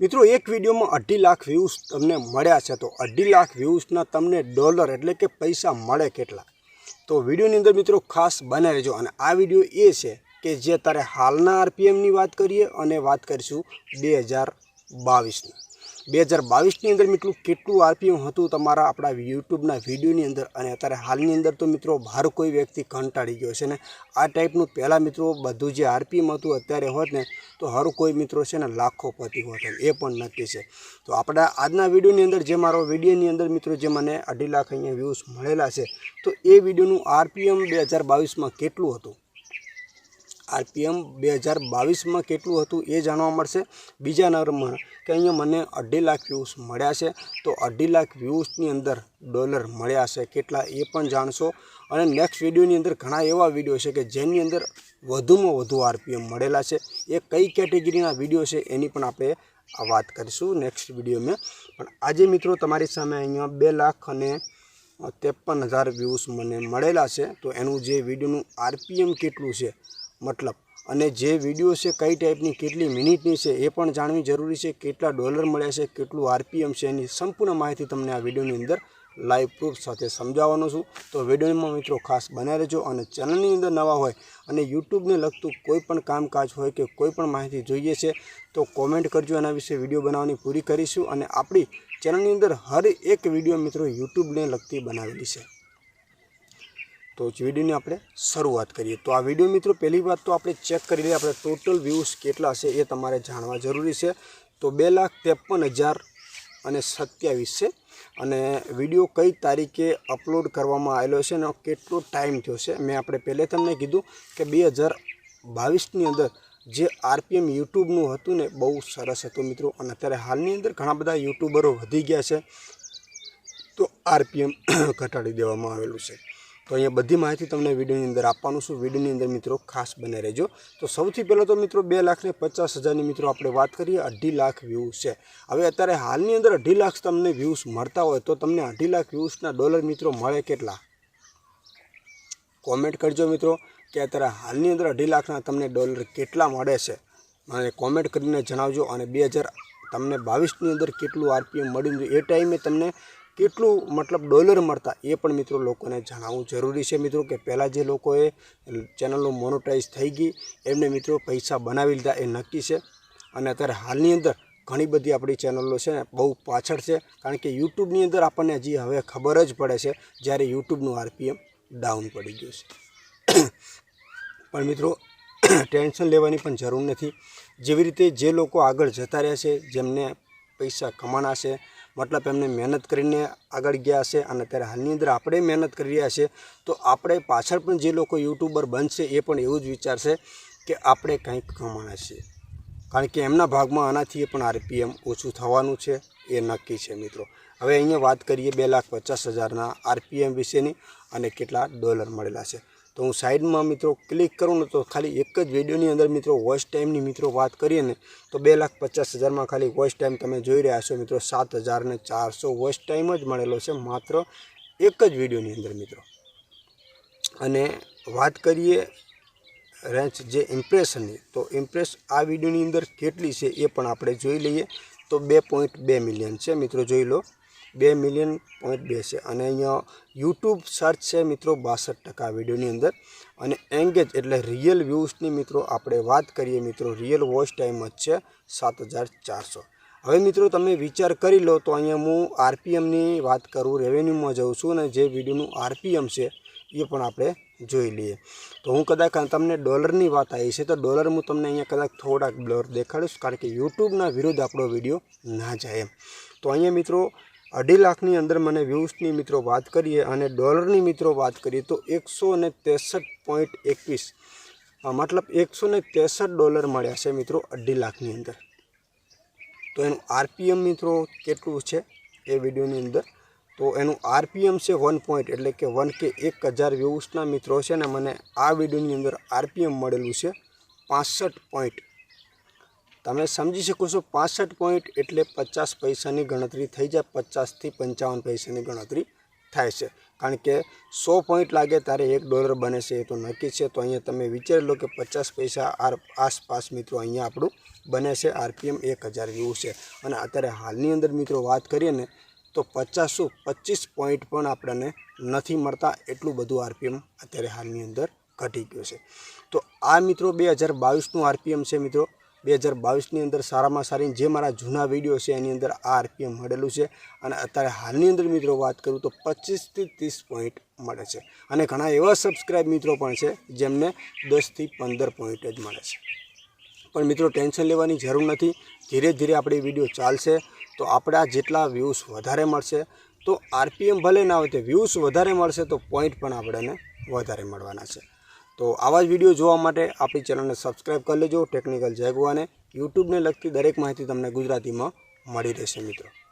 મિત્રો, એક વિડીયોમાં અઢી લાખ વ્યૂઝ તમને મળ્યા છે. તો અઢી લાખ વ્યૂઝના તમને ડોલર એટલે કે પૈસા મળે કેટલા? તો વિડીયોની અંદર મિત્રો ખાસ બને રહેજો. અને આ વીડિયો એ છે કે જે તારે હાલના આરપીએમની વાત કરીએ અને વાત કરીશું બે હજાર બાવીસની. બે હજાર બાવીસની અંદર મિત્રો કેટલું આરપીએમ હતું તમારા આપણા યુટ્યુબના વિડીયોની અંદર અને અત્યારે હાલની અંદર તો મિત્રો બહાર કોઈ વ્યક્તિ કંટાળી ગયો છે ને આ ટાઈપનું પહેલાં મિત્રો બધું જે આરપીએમ હતું અત્યારે હોત ને, તો હર કોઈ મિત્રો છે ને લાખો પતિ હોત. એ પણ નક્કી છે તો આપણા આજના વિડીયોની અંદર જે મારો વિડીયોની અંદર મિત્રો જે મને અઢી લાખ અહીંયા વ્યૂઝ મળેલા છે, તો એ વિડીયોનું આરપીએમ બે હજાર બાવીસમાં કેટલું હતું આરપીએમ બે હજાર બાવીસમાં કેટલું હતું એ જાણવા મળશે. બીજા નંબરમાં કે અહીંયા મને અઢી લાખ વ્યૂઝ મળ્યા છે. તો અઢી લાખ વ્યૂઝની અંદર ડોલર મળ્યા છે કેટલા એ પણ જાણશો. અને નેક્સ્ટ વિડીયોની અંદર ઘણા એવા વીડિયો છે કે જેની અંદર વધુમાં વધુ આરપીએમ મળેલા છે. એ કઈ કેટેગરીના વીડિયો છે એની પણ આપણે વાત કરીશું નેક્સ્ટ વિડીયોમાં. પણ આજે મિત્રો તમારી સામે અહીંયા બે લાખ અને ત્રેપન હજાર વ્યૂઝ મને મળેલા છે. તો એનું જે વિડીયોનું આરપીએમ કેટલું છે મતલબ. અને જે વીડિયો છે, કઈ ટાઈપની કેટલી મિનિટની છે, એ પણ જાણવી જરૂરી છે, કેટલા ડોલર મળ્યા છે, કેટલું આરપીએમ છે, એની સંપૂર્ણ માહિતી તમને આ વિડીયોની અંદર લાઈવ પ્રૂફ સાથે સમજાવવાનો છું. તો વિડીયોમાં મિત્રો ખાસ બનાવી રહેજો અને ચેનલની અંદર નવા હોય અને યુટ્યુબને લગતું કોઈ પણ કામકાજ હોય કે કોઈ પણ માહિતી જોઈએ છે, તો કોમેન્ટ કરજો. એના વિશે વીડિયો બનાવવાની પૂરી કરીશું અને આપણી ચેનલની અંદર હર એક વીડિયો મિત્રો યુટ્યુબને લગતી બનાવેલી છે. તો વિડીયોની આપણે શરૂઆત કરીએ. તો આ વીડિયો મિત્રો પહેલી વાત તો આપણે ચેક કરી લઈએ આપણે ટોટલ વ્યૂઝ કેટલા છે એ તમારે જાણવા જરૂરી છે. તો બે લાખ ત્રેપન હજાર અને સત્યાવીસ છે. અને વીડિયો કઈ તારીખે અપલોડ કરવામાં આવેલો છે અને કેટલો ટાઈમ થયો છે મેં આપણે પહેલે તમને કીધું કે બે હજાર બાવીસની અંદર જે આરપીએમ યુટ્યુબનું હતું ને બહુ સરસ હતું મિત્રો. અને અત્યારે હાલની અંદર ઘણા બધા યુટ્યુબરો વધી ગયા છે. તો આરપીએમ ઘટાડી દેવામાં આવેલું છે. તો અહીંયા બધી માહિતી તમને વિડીયોની અંદર આપવાનું છું. વિડીયોની અંદર મિત્રો ખાસ બને રહેજો. તો સૌથી પહેલાં તો મિત્રો બે લાખને પચાસ હજારની મિત્રો આપણે વાત કરીએ. અઢી લાખ વ્યૂઝ છે. હવે અત્યારે હાલની અંદર અઢી લાખ તમને વ્યૂઝ મળતા હોય તો તમને અઢી લાખ વ્યૂઝના ડોલર મિત્રો મળે કેટલા? કોમેન્ટ કરજો મિત્રો કે અત્યારે હાલની અંદર અઢી લાખના તમને ડોલર કેટલા મળે છે. મને કોમેન્ટ કરીને જણાવજો અને બે હજાર તમને બાવીસની અંદર કેટલું આરપીએમ મળ્યું એ ટાઈમે તમને કેટલું મતલબ ડોલર મળતા એ પણ મિત્રો લોકોને જણાવવું જરૂરી છે. મિત્રો કે પહેલાં જે લોકોએ ચેનલો મોનોટાઈઝ થઈ ગઈ, એમને મિત્રો પૈસા બનાવી લીધા એ નક્કી છે. અને અત્યારે હાલની અંદર ઘણી બધી આપણી ચેનલો છે બહુ પાછળ છે, કારણ કે યુટ્યુબની અંદર આપણને હજી હવે ખબર જ પડે છે જ્યારે યુટ્યુબનું આરપીએમ ડાઉન પડી ગયું છે. પણ મિત્રો, ટેન્શન લેવાની પણ જરૂર નથી. જેવી રીતે જે લોકો આગળ જતા રહ્યા છે, જેમને પૈસા કમાણા છે મતલબ એમને મહેનત કરીને આગળ ગયા છે અને અત્યારે હાલની અંદર આપણે મહેનત કરી રહ્યા છે. તો આપણે પાછળ પણ જે લોકો યુટ્યુબર બનશે એ પણ એવું જ વિચારશે કે આપણે કંઈક કમાણા છીએ. કારણ કે એમના ભાગમાં આનાથી પણ આરપીએમ ઓછું થવાનું છે, એ નક્કી છે મિત્રો. હવે અહીંયા વાત કરીએ બે લાખ પચાસ હજારના આરપીએમ વિશેની અને કેટલા ડોલર મળેલા છે. તો હું સાઈડમાં મિત્રો ક્લિક કરું ને તો ખાલી એક જ વિડીયોની અંદર મિત્રો વોઇસ ટાઈમની મિત્રો વાત કરીએ ને, તો બે લાખ પચાસ હજારમાં ખાલી વોઇસ ટાઈમ તમે જોઈ રહ્યા છો મિત્રો, સાત હજાર ને ચારસો વોઇસ ટાઈમ જ મળેલો છે માત્ર એક જ વિડીયોની અંદર મિત્રો. અને વાત કરીએ રેન્ચ જે ઇમ્પ્રેશનની, તો ઇમ્પ્રેસ આ વિડીયોની અંદર કેટલી છે એ પણ આપણે જોઈ લઈએ. તો બે પોઈન્ટ બે મિલિયન છે મિત્રો, જોઈ લો. બે મિલિયન પોઈન્ટ બે છે. અને અહીંયા યુટ્યુબ સર્ચ છે મિત્રો બાસઠ ટકા વિડીયોની અંદર. અને એંગેજ એટલે રિયલ વ્યૂઝની મિત્રો આપણે વાત કરીએ મિત્રો રિયલ વોચ ટાઈમ જ છે સાત હજાર ચારસો. હવે મિત્રો તમે વિચાર કરી લો તો અહીંયા હું આરપીએમની વાત કરું રેવન્યુમાં જાઉં છું અને જે વિડીયોનું આરપીએમ છે એ પણ આપણે જોઈ લઈએ. તો હું કદાચ તમને ડોલરની વાત આવી છે તો ડોલર હું તમને અહીંયા કદાચ થોડાક ડોલર દેખાડીશ કારણ કે યુટ્યુબના વિરુદ્ધ આપણો વીડિયો ના જાય એમ. તો અહીંયા મિત્રો અઢી લાખની અંદર મને વ્યૂઝની મિત્રો વાત કરીએ અને ડોલરની મિત્રો વાત કરીએ તો એકસો ને ત્રેસઠ પોઈન્ટ એકવીસ. મતલબ એકસો ને ત્રેસઠ ડોલર મળ્યા છે મિત્રો અઢી લાખની અંદર. તો એનું આરપીએમ મિત્રો કેટલું છે એ વિડીયોની અંદર? તો એનું આરપીએમ છે વન પોઈન્ટ, એટલે કે વન કે એક હજાર વ્યૂઝના મિત્રો છે ને મને આ વિડીયોની અંદર આરપીએમ મળેલું છે પાસઠ પોઈન્ટ તમે સમજી શકો છો પાસઠ પોઈન્ટ એટલે પચાસ પૈસાની ગણતરી થઈ જાય, પચાસથી પંચાવન પૈસાની ગણતરી થાય છે. કારણ કે સો પોઈન્ટ લાગે ત્યારે એક ડોલર બને છે એ તો નક્કી છે. તો અહીંયા તમે વિચારી લો કે પચાસ પૈસા આર આસપાસ મિત્રો અહીંયા આપણું બને છે, આરપીએમ એક હજાર જેવું છે. અને અત્યારે હાલની અંદર મિત્રો વાત કરીએ ને, તો પચાસું પચીસ પોઈન્ટ પણ આપણને નથી મળતા એટલું બધું આરપીએમ અત્યારે હાલની અંદર ઘટી ગયું છે. તો આ મિત્રો બે હજાર બાવીસનું આરપીએમ છે મિત્રો. બે હજાર બાવીસની અંદર સારામાં સારી જે મારા જૂના વીડિયો છે એની અંદર આ આરપીએમ મળેલું છે અને અત્યારે હાલની અંદર મિત્રો વાત કરું તો પચીસથી ત્રીસ પોઈન્ટ મળે છે અને ઘણા એવા સબસ્ક્રાઈબ મિત્રો પણ છે જેમને દસથી પંદર પોઈન્ટ જ મળે છે. પણ મિત્રો ટેન્શન લેવાની જરૂર નથી, ધીરે ધીરે આપણી વીડિયો ચાલશે તો આપણા જેટલા વ્યૂઝ વધારે મળશે તો આરપીએમ ભલે ના હોય તે વ્યૂઝ વધારે મળશે તો પોઈન્ટ પણ આપણને વધારે મળવાના છે. તો આવા જ વીડિયો જોવા માટે આપણી ચેનલને સબસ્ક્રાઈબ કરી લેજો ટેકનિકલ જયગુવાને યુટ્યુબને લગતી દરેક માહિતી તમને ગુજરાતીમાં મળી રહેશે, મિત્રો.